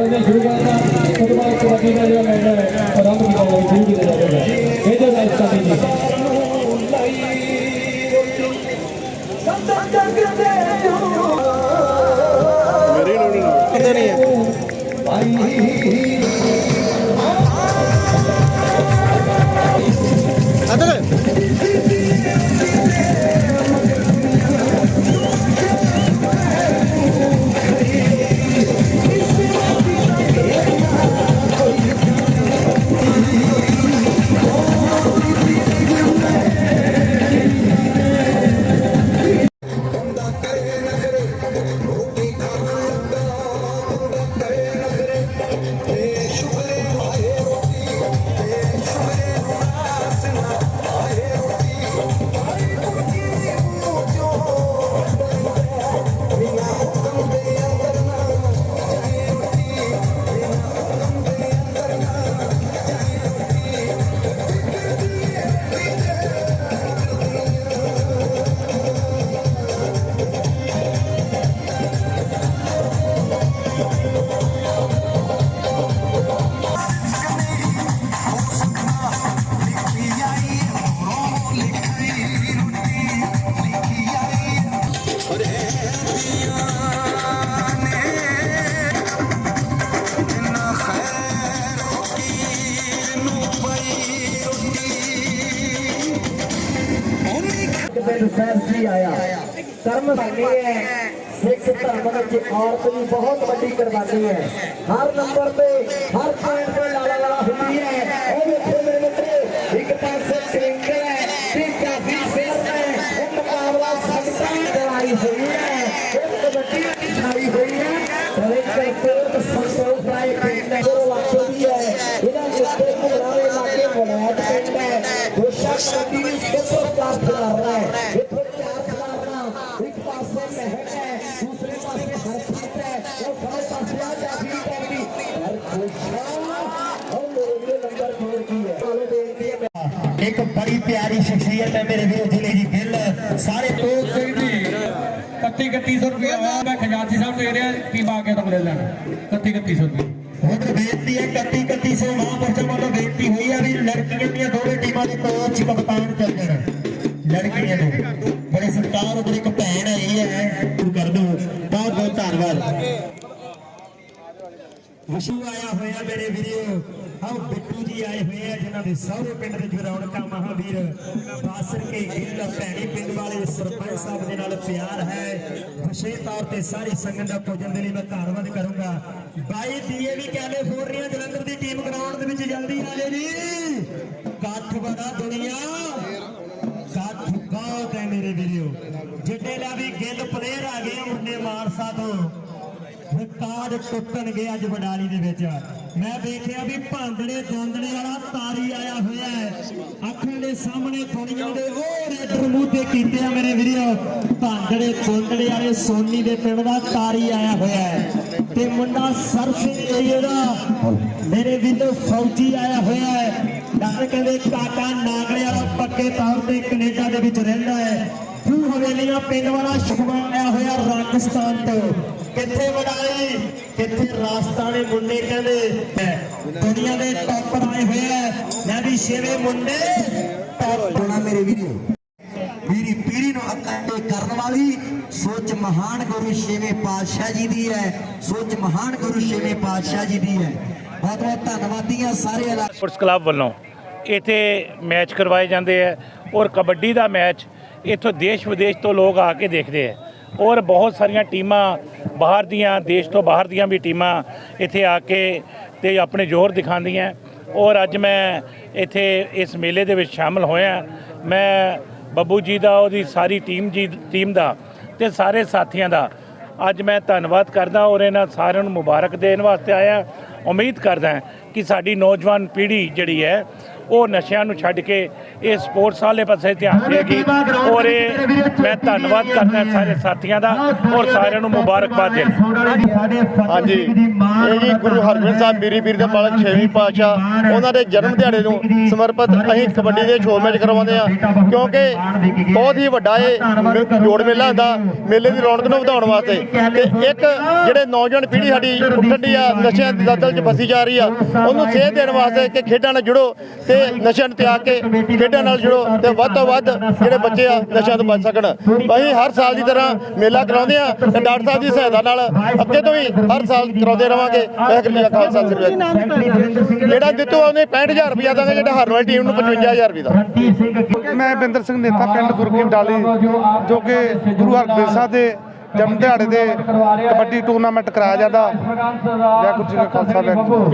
ਨੇ ਸ਼ੁਰੂ ਕਰਤਾ ਉਸ ਤੋਂ ਬਾਅਦ ਕਬੱਡੀ ਦਾ ਜਿਹੜਾ ਮੈਚ ਹੈ ਆਰੰਭ ਕੀਤਾ ਜਾਵੇ ਸ਼ੁਰੂ ਕੀਤਾ ਜਾਵੇਗਾ ਇਹ ਜੋ ਗੱਲ ਸਾਡੀ ਜੀ ਕਿਤੇ ਨਹੀਂ ਹੈ। ਅਦਰ ਪਿੰਡ ਸੈਂਸੀ ਆਇਆ। ਧਰਮ ਸਾਡੀ ਹੈ। ਸਿੱਖ ਧਰਮ ਵਿੱਚ ਔਰਤ ਦੀ ਬਹੁਤ ਵੱਡੀ ਕੁਰਬਾਨੀ ਹੈ। ਹਰ ਨੰਬਰ ਤੇ, ਹਰ ਪੁਆਇੰਟ ਤੇ ਲਾਲਾ ਲਾਲਾ ਹੁੰਦੀ ਹੈ। ਉਹ ਵੇਖੋ ਮੇਰੇ ਮਿੱਤਰੋ, ਇੱਕ ਪਾਸੇ ਕ੍ਰਿੰਕਲ ਹੈ ਤੇ ਕਾਫੀ ਫੇਰ ਹੈ। ਇਹ ਮੁਕਾਬਲਾ ਸਖਤਾਂ ਲੜਾਈ ਹੋਈ ਹੈ। ਇਹ ਕਬੱਡੀ ਦੀ ਛਾਈ ਹੋਈ ਹੈ। ਪਰ ਇੱਕ ਕੋਟ ਸੰਤੋਖ ਰਾਏ ਪਿੰਡ ਹੈ। ਜੋ ਵਾਚੋ ਵੀ ਹੈ, ਇਹਨਾਂ ਦੇ ਉੱਤੇ ਘੁਮਰਾਵੇ ਲਾਗੇ ਮੋਲਾਟ ਪਿੰਡ ਹੈ। ਦੋਸ਼ਾ ਕਬੱਡੀ ਇੱਕ ਬੜੀ ਪਿਆਰੀ ਸ਼ਖਸੀਅਤ ਹੈ ਮੇਰੇ ਵੀਰ ਜ਼ਿਲ੍ਹੇ ਦੀ ਦਿਲ ਸਾਰੇ ਤੋਪ ਸਿੰਘ ਜੀ 31 3100 ਰੁਪਏ ਆਇਆ ਮੈਂ ਖਜ਼ਾਨਚੀ ਸਾਹਿਬ ਦੇ ਰਿਹਾ ਟੀਮ ਆ ਕੇ ਤਾਂ ਲੈ ਲੈਣ? 31 3100 ਰੁਪਏ। ਹੁਣ ਬੇਨਤੀ ਹੈ 31 3100 ਮਹਾਂਪੁਰਸ਼ਾਂ ਵੱਲੋਂ ਬੇਨਤੀ ਹੋਈ ਹੈ ਵੀ ਲੜਕੀਆਂ ਦੀਆਂ ਦੋਵੇਂ ਟੀਮਾਂ ਦੇ ਕੋਚ ਕਪਤਾਨ ਚੱਲ ਜਾਣ। ਲੜਕੀਆਂ ਦੇ। ਬੜੇ ਸਤਿਕਾਰ ਉਧਰ ਇੱਕ ਭੈਣ ਆਈ ਹੈ ਸ਼ੁਰੂ ਕਰ ਦੋ। ਬਹੁਤ ਬਹੁਤ ਧੰਨਵਾਦ। ਵਿਸ਼ੂ ਆਇਆ ਹੋਇਆ ਮੇਰੇ ਵੀਰੋ। ਆਓ ਆਏ ਹੋਏ ਆ, ਜਿਨ੍ਹਾਂ ਦੇ ਸਹੁਰੇ ਪਿੰਡ ਦੇ ਜਗਰੌਣਕਾ ਮਹਾਵੀਰ ਬਾਸਰ ਕੇ ਗਿੱਲ ਭੈਣੀ ਪਿੰਡ ਵਾਲੇ ਸਰਪੰਚ ਸਾਹਿਬ ਦੇ ਨਾਲ ਪਿਆਰ ਹੈ। ਵਿਸ਼ੇਸ਼ ਤੌਰ ਤੇ ਸਾਰੀ ਸੰਗਤ ਦਾ ਭੋਜਨ ਦੇ ਲਈ ਮੈਂ ਧੰਨਵਾਦ ਕਰੂੰਗਾ। ਬਾਈ ਦੀਏ ਵੀ ਕੈਲੀਫੋਰਨੀਆ ਜਲੰਧਰ ਦੀ ਟੀਮ ਗਰਾਊਂਡ ਦੇ ਵਿੱਚ ਜਲਦੀ ਆ ਜੇ ਜੀ। ਕੱਠ ਬੜਾ ਦੁਨੀਆ ਕੱਠ ਬਹੁਤ ਹੈ ਮੇਰੇ ਵੀਰੋ। ਜਿੱਡੇ ਲਾ ਵੀ ਗਿੱਲ ਪਲੇਅਰ ਆ ਗਏ ਆ ਮੁੰਡੇ ਮਾਨਸਾ ਤੋਂ ਰਿਕਾਰਡ ਟੁੱਟਣਗੇ ਅੱਜ ਵਡਾਲੀ ਦੇ ਵਿੱਚ। ਮੈਂ ਵੇਖਿਆ ਵੀ ਭਾਂਦੜੇ ਦੋਂਦੜੇ ਵਾਲਾ ਤਾਰੀ ਆਇਆ ਹੋਇਆ ਹੈ। ਅੱਖਾਂ ਦੇ ਸਾਹਮਣੇ ਦੁਨੀਆ ਦੇ ਉਹ ਰੈਡਰ ਮੂੰਹ ਕੀਤੇ ਆ ਮੇਰੇ ਵੀਰੋ। ਭਾਂਦੜੇ ਦੋਂਦੜੇ ਵਾਲੇ ਸੋਨੀ ਦੇ ਪਿੰਡ ਦਾ ਤਾਰੀ ਆਇਆ ਹੋਇਆ ਹੈ। ਤੇ ਮੁੰਡਾ ਸਰਸੇ ਏਰੀਏ ਮੇਰੇ ਵੀਰੋ ਫੌਜੀ ਆਇਆ ਹੋਇਆ ਹੈ। ਡਾਕਟਰ ਕਹਿੰਦੇ ਕਾਕਾ ਨਾਗਲੇ ਵਾਲਾ ਪੱਕੇ ਤੌਰ ਤੇ ਕੈਨੇਡਾ ਦੇ ਵਿੱਚ ਰਹਿੰਦਾ ਹੈ। ਤੂੰ ਹਵੇਲੀਆਂ ਪਿੰਡ ਵਾਲਾ ਸ਼ੁਭਾ ਆਇਆ ਹੋਇਆ ਰਾਜਸਥਾਨ ਤੋਂ। ਕਿੱਥੇ ਵਡਾਈ ਕਿੱਥੇ ਰਾਜਸਥਾਨੀ ਮੁੰਡੇ ਕਹਿੰਦੇ ਦੁਨੀਆ ਦੇ ਟੌਪਰ ਆਏ ਹੋਏ ਆ। ਮੈਂ ਵੀ ਛੇਵੇਂ ਮੁੰਡੇ। ਟੌਪ ਹੋਣਾ ਮੇਰੇ ਵੀਰੋ। ਮੇਰੀ ਪੀੜੀ ਨੂੰ ਅਕੰਡੇ ਕਰਨ ਵਾਲੀ ਸੋਚ ਮਹਾਨ ਗੁਰੂ ਛੇਵੇਂ ਪਾਤਸ਼ਾਹ ਜੀ ਦੀ ਹੈ। ਸੋਚ ਮਹਾਨ ਗੁਰੂ ਛੇਵੇਂ ਪਾਤਸ਼ਾਹ ਜੀ ਦੀ ਹੈ। ਬਹੁਤ ਬਹੁਤ ਧੰਨਵਾਦੀਆਂ ਸਾਰੇ ਇਲਾਕੇ ਸਪੋਰਟਸ ਕਲੱਬ ਵੱਲੋਂ ਇੱਥੇ ਮੈਚ ਕਰਵਾਏ ਜਾਂਦੇ ਹੈ ਔਰ ਕਬੱਡੀ ਦਾ ਮੈਚ ਇੱਥੋਂ ਦੇਸ਼ ਵਿਦੇਸ਼ ਤੋਂ ਲੋਕ ਆ ਕੇ ਦੇਖਦੇ ਹੈ ਔਰ ਬਹੁਤ ਸਾਰੀਆਂ ਟੀਮਾਂ ਬਾਹਰ ਦੀਆਂ, ਦੇਸ਼ ਤੋਂ ਬਾਹਰ ਦੀਆਂ ਵੀ ਟੀਮਾਂ ਇੱਥੇ ਆ ਕੇ ਤੇ ਆਪਣੇ ਜ਼ੋਰ ਦਿਖਾਉਂਦੀਆਂ। ਔਰ ਅੱਜ ਮੈਂ ਇੱਥੇ ਇਸ ਮੇਲੇ ਦੇ ਵਿੱਚ ਸ਼ਾਮਲ ਹੋਇਆ। ਮੈਂ ਬੱਬੂ ਜੀ ਦਾ, ਉਹਦੀ ਸਾਰੀ ਟੀਮ ਜੀ, ਟੀਮ ਦਾ ਤੇ ਸਾਰੇ ਸਾਥੀਆਂ ਦਾ ਅੱਜ ਮੈਂ ਧੰਨਵਾਦ ਕਰਦਾ ਔਰ ਇਹਨਾਂ ਸਾਰਿਆਂ ਨੂੰ ਮੁਬਾਰਕ ਦੇਣ ਵਾਸਤੇ ਆਇਆ। ਉਮੀਦ ਕਰਦਾ ਕਿ ਸਾਡੀ ਨੌਜਵਾਨ ਪੀੜ੍ਹੀ ਜਿਹੜੀ ਹੈ ਉਹ ਨਸ਼ਿਆਂ ਨੂੰ ਛੱਡ ਕੇ ਇਹ ਸਪੋਰਟਸ ਵਾਲੇ ਪਾਸੇ ਧਿਆਨ ਦੇਗੀ ਔਰ ਇਹ ਮੈਂ ਧੰਨਵਾਦ ਕਰਦਾ ਸਾਰੇ ਸਾਥੀਆਂ ਦਾ ਔਰ ਸਾਰਿਆਂ ਨੂੰ ਮੁਬਾਰਕਬਾਦ ਦੇ ਹਾਂਜੀ, ਇਹ ਜੀ ਗੁਰੂ ਹਰਗੋਬਿੰਦ ਸਾਹਿਬ, ਮੀਰੀ ਪੀਰ ਦੇ ਮਾਲਕ ਛੇਵੀਂ ਪਾਤਸ਼ਾਹ, ਉਹਨਾਂ ਦੇ ਜਨਮ ਦਿਹਾੜੇ ਨੂੰ ਸਮਰਪਿਤ ਅਸੀਂ ਕਬੱਡੀ ਦੇ ਛੋੜ ਮੈਚ ਕਰਵਾਉਂਦੇ ਆ ਕਿਉਂਕਿ ਬਹੁਤ ਹੀ ਵੱਡਾ ਇਹ ਮੇ- ਜੋੜ ਮੇਲਾ ਹੁੰਦਾ, ਮੇਲੇ ਦੀ ਰੌਣਕ ਨੂੰ ਵਧਾਉਣ ਵਾਸਤੇ। ਤੇ ਇੱਕ ਜਿਹੜੇ ਨੌਜਵਾਨ ਪੀੜ੍ਹੀ ਸਾਡੀ ਉੱਠਣ ਦੀ ਆ, ਨਸ਼ਿਆਂ ਦੀ ਦਲਦਲ 'ਚ ਫਸੀ ਜਾ ਰਹੀ ਆ, ਉਹਨੂੰ ਸੇਧ ਦੇਣ ਵਾਸਤੇ ਕਿ ਖੇਡਾਂ ਨਾਲ ਜੁੜੋ ਤੇ ਨਸ਼ਿਆਂ ਨੂੰ ਤਿਆਗ ਕੇ ਖੇਡਾਂ ਨਾਲ ਜੁੜੋ ਤੇ ਵੱਧ ਤੋਂ ਵੱਧ ਜਿਹੜੇ ਬੱਚੇ ਆ ਨਸ਼ਿਆਂ ਤੋਂ ਬਚ ਸਕਣ। ਅਸੀਂ ਹਰ ਸਾਲ ਦੀ ਤਰ੍ਹਾਂ ਮੇਲਾ ਕਰਾਉਂਦੇ ਆ ਤੇ ਡਾਕਟਰ ਸਾਹਿਬ ਦੀ ਸਹਾਇਤਾ ਨਾਲ ਅੱਗੇ ਤੋਂ ਵੀ ਹਰ ਸਾਲ ਕਰਾਉਂਦੇ ਰਵਾਂਗੇ। ਵਾਹਿਗੁਰੂ ਜੀ ਕਾ ਖਾਲਸਾ ਜਿਹੜਾ ਦਿੱਤੋ ਉਹਨੇ 65000 ਰੁਪਇਆ ਦਾਂਗੇ, ਜਿਹੜਾ ਹਾਰਨ ਵਾਲੀ ਟੀਮ ਨੂੰ 55000 ਰੁਪਏ ਦਾ ਮੈਂ ਬਿੰਦਰ ਸਿੰਘ ਨੇਤਾ ਪਿੰਡ ਗੁਰਕੀ ਡਾਲੀ, ਜੋ ਕਿ ਗੁਰੂ ਹਰਗੋਬਿੰਦ ਸਾਹਿਬ ਦੇ ਜਨਮ ਦਿਹਾੜੇ ਦੇ ਕਬੱਡੀ ਟੂਰਨਾਮੈਂਟ ਕਰਾਇਆ ਜਾਂਦਾ। ਵਾਹਿਗੁਰੂ ਜੀ ਕਾ ਖਾਲਸਾ, ਵਾਹਿਗੁਰੂ